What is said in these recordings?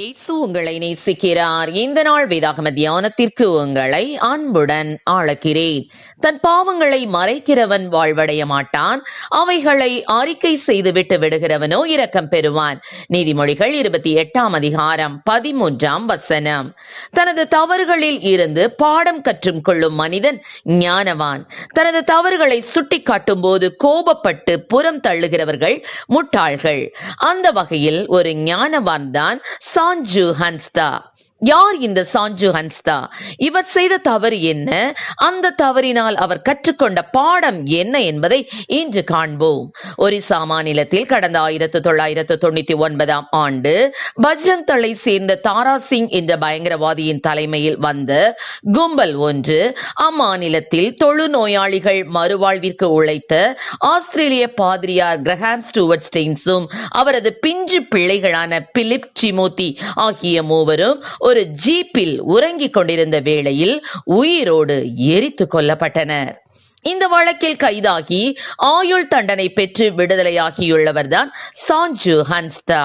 இயேசு உங்களை நேசிக்கிறார். இந்த நாள் வேதாகம தியானத்திற்கு உங்களை அன்புடன் அழைக்கிறேன் தன் பாவங்களை மறைக்கிறவன் வாழ்வடைய மாட்டான். அவைகளை அறிக்கை செய்துவிட்டு விடுகிறவனோ இரக்கம் பெறுவான். நீதிமொழிகள் இருபத்தி எட்டாம் அதிகாரம் பதிமூன்றாம் வசனம். தனது தவறுகளில் இருந்து பாடம் கற்றும் கொள்ளும் மனிதன் ஞானவான். தனது தவறுகளை சுட்டிக்காட்டும் போது கோபப்பட்டு புறம் தள்ளுகிறவர்கள் முட்டாள்கள். அந்த வகையில் ஒரு ஞானவான் தான் சாஞ்சு ஹன்ஸ்தா யார் இந்த சாஞ்சு ஹன்ஸ்தா இவர் செய்த தவறு என்ன? அந்த தவறினால் அவர் கற்றுக்கொண்ட பாடம் என்ன என்பதை இன்று காண்போம். ஒரிசா மாநிலத்தில் கடந்த ஆயிரத்து தொள்ளாயிரத்து தொண்ணூத்தி ஒன்பதாம் ஆண்டு பஜ்ரங் தளை சேர்ந்த தாரா சிங் என்ற பயங்கரவாதியின் தலைமையில் வந்த கும்பல் ஒன்று அம்மாநிலத்தில் தொழு நோயாளிகள் மறுவாழ்விற்கு உழைத்த ஆஸ்திரேலிய பாதிரியார் கிரஹாம் ஸ்டூவர்ட் ஸ்டெயின்ஸும் அவரது பிஞ்சு பிள்ளைகளான பிலிப் சிமோத்தி ஆகிய மூவரும் ஒரு ஜீப்பில் உறங்கிக் கொண்டிருந்த வேளையில் உயிரோடு எரித்து கொல்லப்பட்டனர். இந்த வழக்கில் கைதாகி ஆயுள் தண்டனை பெற்று விடுதலையாகியுள்ளவர்தான் சாஞ்சு ஹன்ஸ்தா.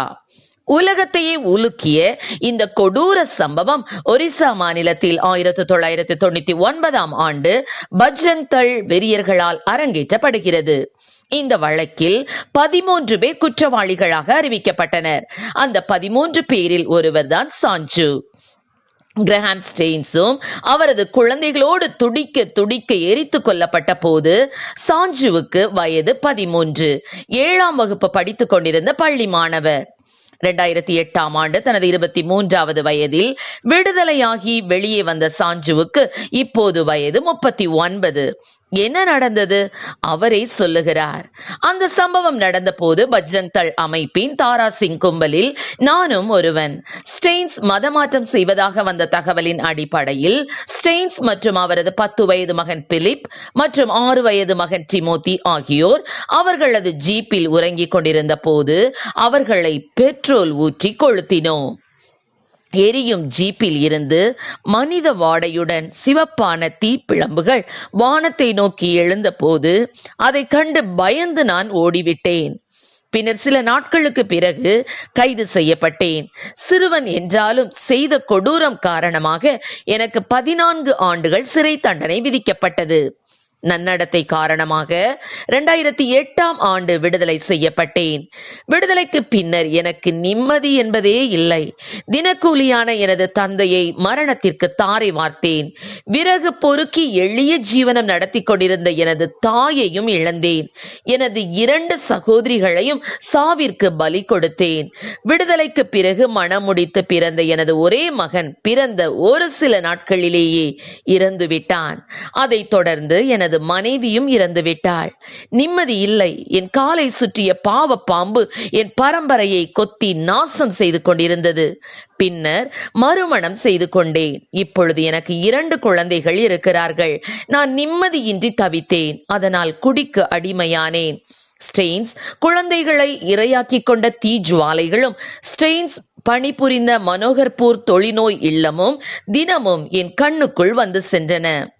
உலகத்தையே உலுக்கிய இந்த கொடூர சம்பவம் ஒரிசா மாநிலத்தில் ஆயிரத்தி தொள்ளாயிரத்தி தொண்ணூத்தி ஒன்பதாம் ஆண்டு பஜ்ரங் தள் வெறியர்களால் அரங்கேற்றப்படுகிறது. இந்த வழக்கில் பதிமூன்று பேர் குற்றவாளிகளாக அறிவிக்கப்பட்டனர். அந்த பதிமூன்று பேரில் ஒருவர்தான் சாஞ்சு. கிரஹாம் ஸ்டெயின்ஸும் அவரது குழந்தைகளோடு துடிக்க துடிக்க எரித்து கொல்லப்பட்ட போது சாஞ்சுவுக்கு வயது பதிமூன்று. ஏழாம் வகுப்பு படித்துக் கொண்டிருந்த பள்ளி மாணவர். இரண்டாயிரத்தி எட்டாம் ஆண்டு தனது இருபத்தி மூன்றாவது வயதில் விடுதலையாகி வெளியே வந்த சாஞ்சுவுக்கு இப்போது வயது முப்பத்தி ஒன்பது. என்ன நடந்தது? அவரே சொல்லுகிறார். அந்த சம்பவம் நடந்த போது பஜ்ரங் தள் அமைப்பின் தாரா சிங் கும்பலில் நானும் ஒருவன். ஸ்டெயின்ஸ் மதமாற்றம் செய்வதாக வந்த தகவலின் அடிப்படையில் ஸ்டெயின்ஸ் மற்றும் அவரது பத்து வயது மகன் பிலிப் மற்றும் ஆறு வயது மகன் டிமோத்தி ஆகியோர் அவர்களது ஜீப்பில் உறங்கிக் கொண்டிருந்த போது அவர்களை பெட்ரோல் ஊற்றி கொளுத்தினோம். எரியும் ஜீப்பில் இருந்து மனித வாடையுடன் சிவப்பான தீப்பிழம்புகள் வானத்தை நோக்கி எழுந்தபோது அதை கண்டு பயந்து நான் ஓடிவிட்டேன். பின்னர் சில நாட்களுக்கு பிறகு கைது செய்யப்பட்டேன். சிறுவன் என்றாலும் செய்த கொடூரம் காரணமாக எனக்கு பதினான்கு ஆண்டுகள் சிறை தண்டனை விதிக்கப்பட்டது. நன்னடத்தை காரணமாக இரண்டாயிரத்தி எட்டாம் ஆண்டு விடுதலை செய்யப்பட்டேன். விடுதலைக்கு பின்னர் எனக்கு நிம்மதி என்பதே இல்லை. தினக்கூலியான எனது தந்தையை மரணத்திற்கு தாரை வார்த்தேன். விறகு பொறுக்கி எளிய ஜீவனம் நடத்தி கொண்டிருந்த எனது தாயையும் இழந்தேன். எனது இரண்டு சகோதரிகளையும் சாவிற்கு பலி கொடுத்தேன். விடுதலைக்கு பிறகு மனமுடித்து பிறந்த எனது ஒரே மகன் பிறந்த ஒரு சில நாட்களிலேயே இறந்து விட்டான் அதைத் தொடர்ந்து எனது எனது மனைவியும் இறந்துவிட்டாள். நிம்மதி இல்லை. என் காலை சுற்றிய பாவ பாம்பு என் பரம்பரையை கொத்தி நாசம் செய்து கொண்டிருந்தது. பின்னர் மறுமணம் செய்து கொண்டேன். இப்பொழுது எனக்கு இரண்டு குழந்தைகள் இருக்கிறார்கள். நான் நிம்மதியின்றி தவித்தேன். அதனால் குடிக்கு அடிமையானேன். ஸ்டெயின்ஸ் குழந்தைகளை இரையாக்கிக் கொண்ட தீ ஜுவாலைகளும் ஸ்டெயின்ஸ் பணிபுரிந்த மனோகர்பூர் தொழிநோய் இல்லமும் தினமும் என் கண்ணுக்குள் வந்து சென்றன.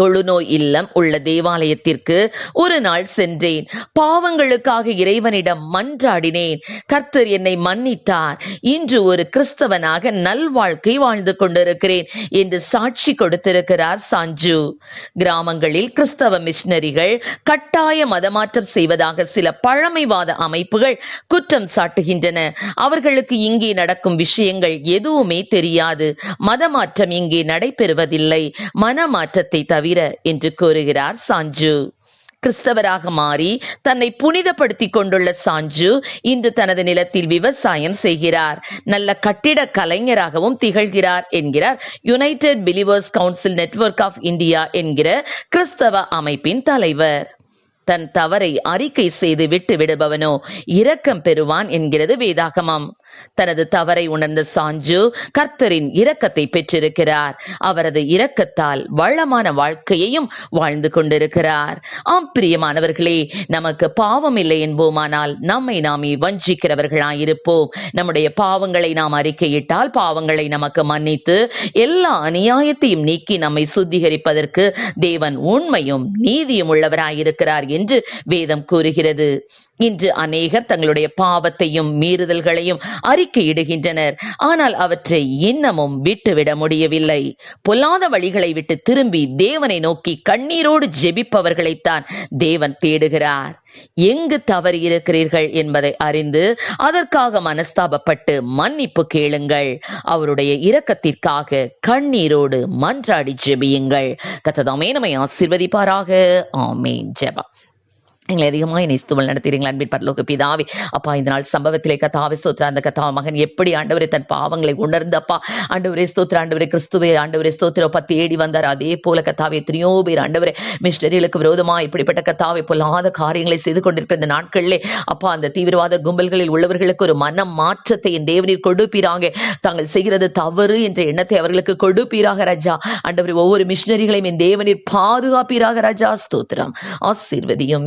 தொழுநோய் இல்லம் உள்ள தேவாலயத்திற்கு ஒரு நாள் சென்றேன். பாவங்களுக்காக இறைவனிடம் மன்றாடினேன். கர்த்தர் என்னை மன்னித்தார். இன்று ஒரு கிறிஸ்தவனாக நல்வாழ்க்கை வாழ்ந்து கொண்டிருக்கிறேன் என்று சாட்சி கொடுத்திருக்கிறார் சாஞ்சு. கிராமங்களில் கிறிஸ்தவ மிஷினரிகள் கட்டாய மதமாற்றம் செய்வதாக சில பழமைவாத அமைப்புகள் குற்றம் சாட்டுகின்றன. அவர்களுக்கு இங்கே நடக்கும் விஷயங்கள் எதுவுமே தெரியாது. மதமாற்றம் இங்கே நடைபெறுவதில்லை. மனமாற்றத்தை தவிர தவிர என்று கூறுகிறார் சாஞ்சு. கிறிஸ்தவராக மாறி தன்னை புனிதப்படுத்தி கொண்டுள்ள சாஞ்சு இன்று தனது நிலத்தில் விவசாயம் செய்கிறார். நல்ல கட்டிட கலைஞராகவும் திகழ்கிறார் என்கிறார். United Believers Council network of India என்கிற கிறிஸ்தவ அமைப்பின் தலைவர். தன் தவறை அறிக்கை செய்து விட்டு விடுபவனோ இரக்கம் பெறுவான் என்கிறது வேதாகமம். தனது தவறை உணர்ந்த சாஞ்சு கர்த்தரின் இரக்கத்தை பெற்றிருக்கிறார். அவரது இரக்கத்தால் வளமான வாழ்க்கையையும் வாழ்ந்து கொண்டிருக்கிறார். ஆம் பிரியமானவர்களே நமக்கு பாவம் இல்லை என்போமானால் நம்மை நாமே வஞ்சிக்கிறவர்களாயிருப்போம். நம்முடைய பாவங்களை நாம் அறிக்கையிட்டால் பாவங்களை நமக்கு மன்னித்து எல்லா அநியாயத்தையும் நீக்கி நம்மை சுத்திகரிப்பதற்கு தேவன் உண்மையும் நீதியும் உள்ளவராயிருக்கிறார் என்று வேதம் கூறுகிறது. இன்று அநேகர் தங்களுடைய பாவத்தையும் மீறுதல்களையும் அறிக்கையிடுகின்றனர். ஆனால் அவற்றை இன்னமும் விட்டுவிட முடியவில்லை. பொல்லாத வழிகளை விட்டு திரும்பி தேவனை நோக்கி கண்ணீரோடு ஜெபிப்பவர்களைத்தான் தேவன் தேடுகிறார். எங்கு தவறி இருக்கிறீர்கள் என்பதை அறிந்து அதற்காக மனஸ்தாபப்பட்டு மன்னிப்பு கேளுங்கள். அவருடைய இரக்கத்திற்காக கண்ணீரோடு மன்றாடி ஜெபியுங்கள். கத்ததாமே நம்மை ஆசிர்வதிப்பாராக. ஆமேன். ஜெபம். எங்களை அதிகமாக நேசித்துவல் நடத்துகிறீங்களா அன்பின் பரலோக பிதாவே. அப்பா இந்த நாள் சம்பவத்திலே கத்தாவே ஸ்தோத்ரா அந்த கதா மகன் எப்படி ஆண்டவரை தன் பாவங்களை உணர்ந்தப்பா. ஆண்டவரே ஸ்தோத்ரா ஆண்டவரே கிறிஸ்துவே ஆண்டவரே ஸ்தோத்திரப்பா தேடி வந்தார். அதே போல கதாவை எத்தனையோ பேர் ஆண்டவரே மிஷினரிகளுக்கு விரோதமா இப்படிப்பட்ட கத்தாவை பொல்லாத காரியங்களை செய்து கொண்டிருக்கிற இந்த நாட்களிலே அப்பா அந்த தீவிரவாத கும்பல்களில் உள்ளவர்களுக்கு ஒரு மன மாற்றத்தை என் தேவனீர் கொடுப்பீராங்க தாங்கள் செய்கிறது தவறு என்ற எண்ணத்தை அவர்களுக்கு கொடுப்பீராக ராஜா. ஆண்டவரே ஒவ்வொரு மிஷினரிகளையும் என் தேவனீர் பாதுகாப்பீராக ராஜா. ஸ்தோத்திரம். ஆசீர்வதியும்